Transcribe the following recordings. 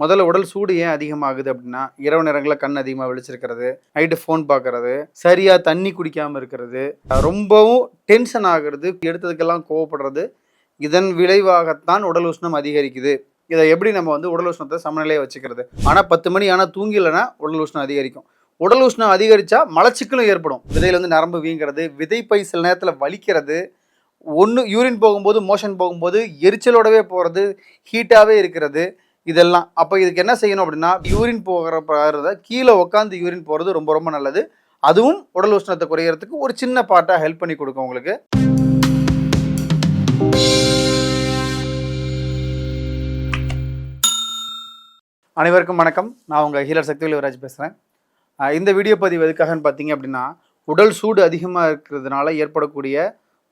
முதல்ல உடல் சூடு ஏன் அதிகமாகுது அப்படின்னா இரவு நேரங்களில் கண் அதிகமாக வெளிச்சிருக்கிறது நைட்டு ஃபோன் பார்க்கறது சரியாக தண்ணி குடிக்காமல் இருக்கிறது ரொம்பவும் டென்ஷன் ஆகிறது எடுத்ததுக்கெல்லாம் கோவப்படுறது இதன் விளைவாகத்தான் உடல் உஷ்ணம் அதிகரிக்குது. இதை எப்படி நம்ம வந்து உடல் உஷ்ணத்தை சமநிலையை வச்சுக்கிறது? ஆனால் பத்து மணி ஆனால் தூங்கிலன்னா உடல் உஷ்ணம் அதிகரிக்கும். உடல் உஷ்ணம் அதிகரித்தா மலச்சிக்கலும் ஏற்படும். விதையில வந்து நரம்பு வீங்கிறது விதைப்பை சில நேரத்தில் வலிக்கிறது ஒன்று யூரின் போகும்போது மோஷன் போகும்போது எரிச்சலோடவே போகிறது ஹீட்டாகவே இருக்கிறது இதெல்லாம். அப்போ இதுக்கு என்ன செய்யணும் அப்படின்னா யூரின் போகிறத கீழே உட்காந்து யூரின் போகிறது ரொம்ப ரொம்ப நல்லது. அதுவும் உடல் உஷ்ணத்தை குறையிறதுக்கு ஒரு சின்ன பார்ட்டாக ஹெல்ப் பண்ணி கொடுக்கும் உங்களுக்கு. அனைவருக்கும் வணக்கம். நான் உங்கள் ஹீலர் சக்தி யுவராஜ் பேசுகிறேன் இந்த வீடியோ பதிவு எதுக்காகன்னு பார்த்தீங்க அப்படின்னா உடல் சூடு அதிகமாக இருக்கிறதுனால ஏற்படக்கூடிய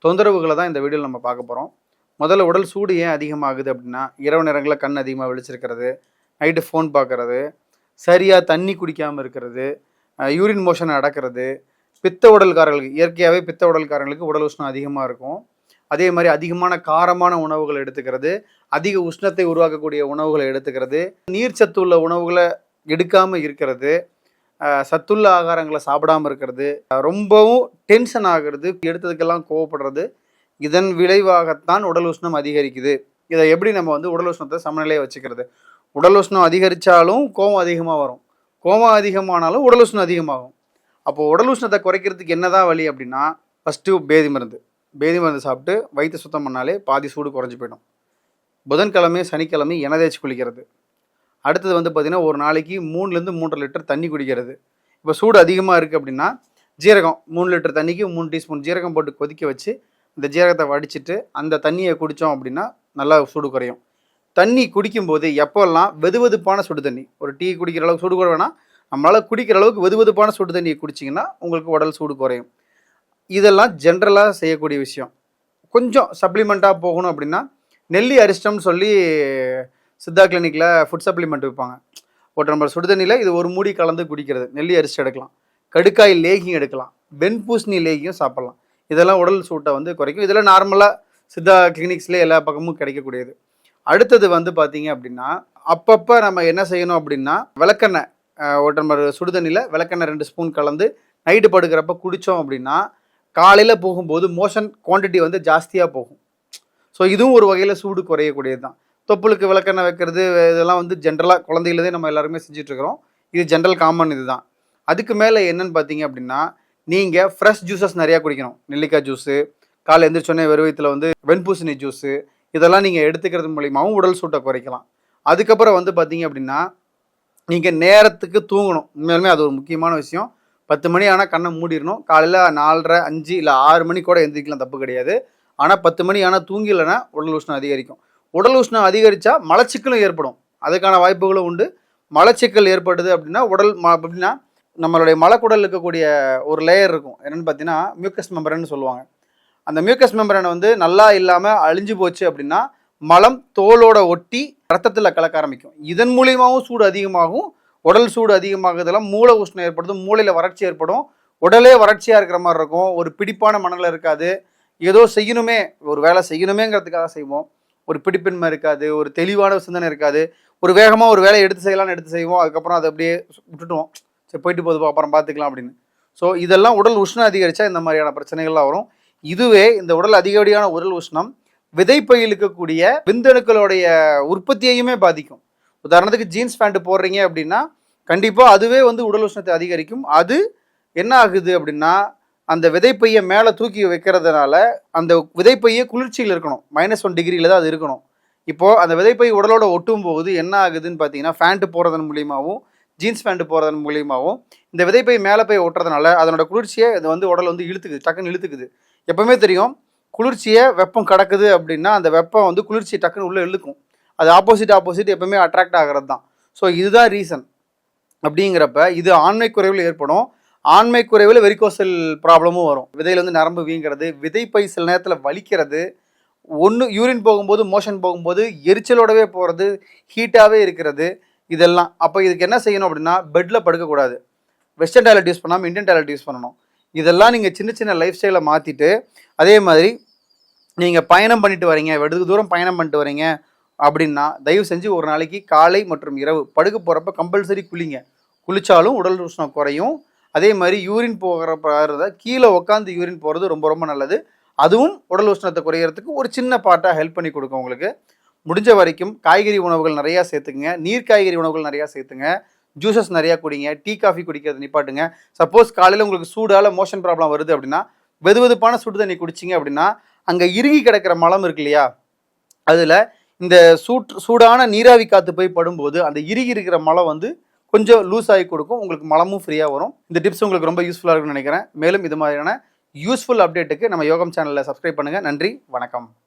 தொந்தரவுகளை தான் இந்த வீடியோவில் நம்ம பார்க்க போகிறோம் முதல்ல உடல் சூடு ஏன் அதிகமாகுது அப்படின்னா இரவு நேரங்களில் கண் அதிகமாக வெளிச்சிருக்கிறது நைட்டு ஃபோன் பார்க்கறது சரியாக தண்ணி குடிக்காமல் இருக்கிறது யூரின் மோஷன் அடக்கிறது பித்த உடல்காரர்களுக்கு இயற்கையாகவே பித்த உடல்காரங்களுக்கு உடல் உஷ்ணம் அதிகமாக இருக்கும். அதே மாதிரி அதிகமான காரமான உணவுகளை எடுத்துக்கிறது அதிக உஷ்ணத்தை உருவாக்கக்கூடிய உணவுகளை எடுத்துக்கிறது நீர் சத்து உள்ள உணவுகளை எடுக்காமல் இருக்கிறது சத்துள்ள ஆகாரங்களை சாப்பிடாம இருக்கிறது ரொம்பவும் டென்ஷன் ஆகிறது எடுத்ததுக்கெல்லாம் கோவப்படுறது இதன் விளைவாகத்தான் உடல் உஷ்ணம் அதிகரிக்குது. இதை எப்படி நம்ம வந்து உடல் உஷ்ணத்தை சமநிலையை வச்சுக்கிறது? உடல் உஷ்ணம் அதிகரித்தாலும் கோவம் அதிகமாக வரும். கோவம் அதிகமானாலும் உடல் உஷ்ணம் அதிகமாகும். அப்போது உடல் உஷ்ணத்தை குறைக்கிறதுக்கு என்னதான் வழி அப்படின்னா ஃபஸ்ட்டு பேதி மருந்து. பேதி மருந்து சாப்பிட்டு வயிற்று சுத்தம் பண்ணாலே பாதி சூடு குறைஞ்சி போயிடும். புதன்கிழமை சனிக்கிழமை என தேய்ச்சி குளிக்கிறது. அடுத்தது வந்து பார்த்திங்கன்னா ஒரு நாளைக்கு மூணுலேருந்து மூன்றரை லிட்டர் தண்ணி குடிக்கிறது. இப்போ சூடு அதிகமாக இருக்குது அப்படின்னா ஜீரகம் மூணு லிட்டர் தண்ணிக்கு மூணு டீஸ்பூன் ஜீரகம் போட்டு கொதிக்க வச்சு இந்த ஜீரகத்தை வடிச்சிட்டு அந்த தண்ணியை குடித்தோம் அப்படின்னா நல்லா சூடு குறையும். தண்ணி குடிக்கும்போது எப்போல்லாம் வெதுவெதுப்பான சுடு தண்ணி ஒரு டீ குடிக்கிற அளவுக்கு சூடு குறை வேணாம் நம்மளால் குடிக்கிற அளவுக்கு வெதுவெதுப்பான சுடு தண்ணியை குடிச்சிங்கன்னா உங்களுக்கு உடல் சூடு குறையும். இதெல்லாம் ஜென்ரலாக செய்யக்கூடிய விஷயம். கொஞ்சம் சப்ளிமெண்ட்டாக போகணும் அப்படின்னா நெல்லி அரிஷ்டம்னு சொல்லி சித்தா கிளினிக்கில் ஃபுட் சப்ளிமெண்ட் விற்பாங்க. ஒரு நம்ம சுடுதண்ணியில் இது ஒரு மூடி கலந்து குடிக்கிறது. நெல்லி அரிசி எடுக்கலாம். கடுக்காய் லேகியும் எடுக்கலாம். வெண்பூசணி லேகியும் சாப்பிட்லாம். இதெல்லாம் உடல் சூட்டை வந்து குறைக்கும். இதெல்லாம் நார்மலாக சித்தா கிளினிக்ஸ்லேயே எல்லா பக்கமும் கிடைக்கக்கூடியது. அடுத்தது வந்து பார்த்தீங்க அப்படின்னா அப்பப்போ நம்ம என்ன செய்யணும் அப்படின்னா விளக்கெண்ணெய் அஹ், ஒரு சுடுதண்ணியில் விளக்கெண்ணெய் ரெண்டு ஸ்பூன் கலந்து நைட்டு படுக்கிறப்ப குடித்தோம் அப்படின்னா காலையில் போகும்போது மோஷன் குவான்டிட்டி வந்து ஜாஸ்தியாக போகும். ஸோ இதுவும் ஒரு வகையில் சூடு குறையக்கூடியது தான். தொப்புளுக்கு விளக்கெண்ணெய் வைக்கிறது இதெல்லாம் வந்து ஜென்ரலாக குழந்தைகளதே நம்ம எல்லாருமே செஞ்சுட்ருக்கிறோம். இது ஜென்ரல் காமன் இதுதான். அதுக்கு மேலே என்னன்னு பார்த்தீங்க அப்படின்னா நீங்கள் ஃப்ரெஷ் ஜூஸஸ் நிறையா குடிக்கணும். நெல்லிக்காய் ஜூஸு காலை எந்திரிச்சோடனே வெறுவயத்தில் வந்து வெண்பூசணி ஜூஸு இதெல்லாம் நீங்கள் எடுத்துக்கிறது மூலியமாகவும் உடல் சூட்டை குறைக்கலாம். அதுக்கப்புறம் வந்து பார்த்தீங்க அப்படின்னா நீங்கள் நேரத்துக்கு தூங்கணும். உண்மையிலுமே அது ஒரு முக்கியமான விஷயம். பத்து மணி ஆனால் கண்ணை மூடிடணும். காலையில் நாலரை அஞ்சு இல்லை ஆறு மணி கூட எந்திரிக்கலாம் தப்பு கிடையாது. ஆனால் பத்து மணி ஆனால் தூங்கிலனா உடல் உஷ்ணம் அதிகரிக்கும். உடல் உஷ்ணம் அதிகரித்தா மலச்சிக்கலும் ஏற்படும். அதுக்கான வாய்ப்புகளும் உண்டு. மலச்சிக்கல் ஏற்படுது அப்படின்னா உடல் ம அப்படின்னா நம்மளுடைய மலக்குடல் இருக்கக்கூடிய ஒரு லேயர் இருக்கும். என்னென்னு பார்த்தீங்கன்னா மியூக்கஸ் மெம்பரன்னு சொல்லுவாங்க. அந்த மியூக்கஸ் மெம்பரன் வந்து நல்லா இல்லாமல் அழிஞ்சு போச்சு அப்படின்னா மலம் தோலோட ஒட்டி ரத்தத்தில் கலக்க ஆரம்பிக்கும். இதன் மூலியமாகவும் சூடு அதிகமாகும். உடல் சூடு அதிகமாகுதெல்லாம் மூளை உஷ்ணம் ஏற்படுத்தும் மூளையில் வறட்சி ஏற்படும். உடலே வறட்சியாக இருக்கிற மாதிரி இருக்கும். ஒரு பிடிப்பான மனநிலை இருக்காது. ஏதோ செய்யணுமே ஒரு வேலை செய்யணுமேங்கிறதுக்காக செய்வோம். ஒரு பிடிப்பின்மை இருக்காது ஒரு தெளிவான சிந்தனை இருக்காது. ஒரு வேகமாக ஒரு வேலையை எடுத்து செய்யலாம்னு எடுத்து செய்வோம். அதுக்கப்புறம் அதை அப்படியே விட்டுட்டுவோம் சரி போயிட்டு போகுது அப்புறம் பார்த்துக்கலாம் அப்படின்னு. ஸோ இதெல்லாம் உடல் உஷ்ணம் அதிகரித்தா இந்த மாதிரியான பிரச்சனைகள்லாம் வரும். இதுவே இந்த உடல் அதிகப்படியான உடல் உஷ்ணம் விதைப்பையில் இருக்கக்கூடிய விந்தணுக்களுடைய உற்பத்தியையுமே பாதிக்கும். உதாரணத்துக்கு ஜீன்ஸ் பேண்ட் போடுறீங்க அப்படின்னா கண்டிப்பாக அதுவே வந்து உடல் உஷ்ணத்தை அதிகரிக்கும். அது என்ன ஆகுது அப்படின்னா அந்த விதைப்பையை மேலே தூக்கி வைக்கிறதுனால அந்த விதைப்பையே குளிர்ச்சியில் இருக்கணும். மைனஸ் ஒன் டிகிரியில் தான் அது இருக்கணும். இப்போது அந்த விதைப்பை உடலோட ஒட்டும் போது என்ன ஆகுதுன்னு பார்த்தீங்கன்னா ஃபேண்ட்டு போடுறதன் மூலியமாகவும் ஜீன்ஸ் பேண்ட்டு போகிறதன் மூலியமாகவும் இந்த விதைப்பை மேலே போய் ஒட்டுறதுனால அதனோட குளிர்ச்சியை இது வந்து உடல் வந்து இழுத்துக்குது டக்குன்னு இழுத்துக்குது. எப்பவுமே தெரியும் குளிர்ச்சியை வெப்பம் கடக்குது அப்படின்னா அந்த வெப்பம் வந்து குளிர்ச்சி டக்குன்னு உள்ளே இழுக்கும். அது ஆப்போசிட் ஆப்போசிட் எப்பவுமே அட்ராக்ட் ஆகிறது தான் ஸோ இதுதான் ரீசன் அப்படிங்கிறப்ப இது ஆண்மை குறைவில் ஏற்படும். ஆண்மை குறைவில் வெரிகோசல் ப்ராப்ளமும் வரும். விதையில வந்து நரம்பு வீங்கிறது விதைப்பை சில நேரத்தில் வலிக்கிறது. ஒன்று யூரின் போகும்போது மோஷன் போகும்போது எரிச்சலோடவே போகிறது ஹீட்டாகவே இருக்கிறது. இதெல்லாம். அப்போ இதுக்கு என்ன செய்யணும் அப்படின்னா பெட்டில் படுக்கக்கூடாது. வெஸ்டர்ன் டாய்லெட் யூஸ் பண்ணாமல் இந்தியன் டாய்லெட் யூஸ் பண்ணணும். இதெல்லாம் நீங்கள் சின்ன சின்ன லைஃப் ஸ்டைலை மாற்றிட்டு அதே மாதிரி நீங்கள் பயணம் பண்ணிட்டு வரீங்க வெடுக்கு தூரம் பயணம் பண்ணிட்டு வரீங்க அப்படின்னா தயவு செஞ்சு ஒரு நாளைக்கு காலை மற்றும் இரவு படுக்க போகிறப்ப கம்பல்சரி குளிங்க. குளித்தாலும் உடல் உஷ்ணம் குறையும். அதே மாதிரி யூரின் போகிறப்ப கீழே உட்காந்து யூரின் போகிறது ரொம்ப ரொம்ப நல்லது. அதுவும் உடல் உஷ்ணத்தை குறையிறதுக்கு ஒரு சின்ன பார்ட்டாக ஹெல்ப் பண்ணி கொடுக்கும் உங்களுக்கு. முடிஞ்ச வரைக்கும் காய்கறி உணவுகள் நிறையா சேர்த்துக்குங்க. நீர் காய்கறி உணவுகள் நிறையா சேர்த்துங்க. ஜூசஸ் நிறையா குடிங்க. டீ காஃபி குடிக்கிறது நிப்பாட்டுங்க. சப்போஸ் காலையில் உங்களுக்கு சூடால் மோஷன் ப்ராப்ளம் வருது அப்படின்னா வெது வெதுப்பான சுடு தண்ணி குடிச்சிங்க அப்படின்னா அங்கே இறுகி கிடக்கிற மலம் இருக்கு இல்லையா? அதில் இந்த சூட் சூடான நீராவி காற்று போய் படும்போது அந்த இறுகி இருக்கிற மலம் வந்து கொஞ்சம் லூஸ் ஆகி கொடுக்கும். உங்களுக்கு மலமும் ஃப்ரீயாக வரும். இந்த டிப்ஸ் உங்களுக்கு ரொம்ப யூஸ்ஃபுல்லாக இருக்கும்னு நினைக்கிறேன். மேலும் இது மாதிரியான யூஸ்ஃபுல் அப்டேட்டுக்கு நம்ம யோகம் சேனலில் சப்ஸ்கிரைப் பண்ணுங்கள் நன்றி. வணக்கம்.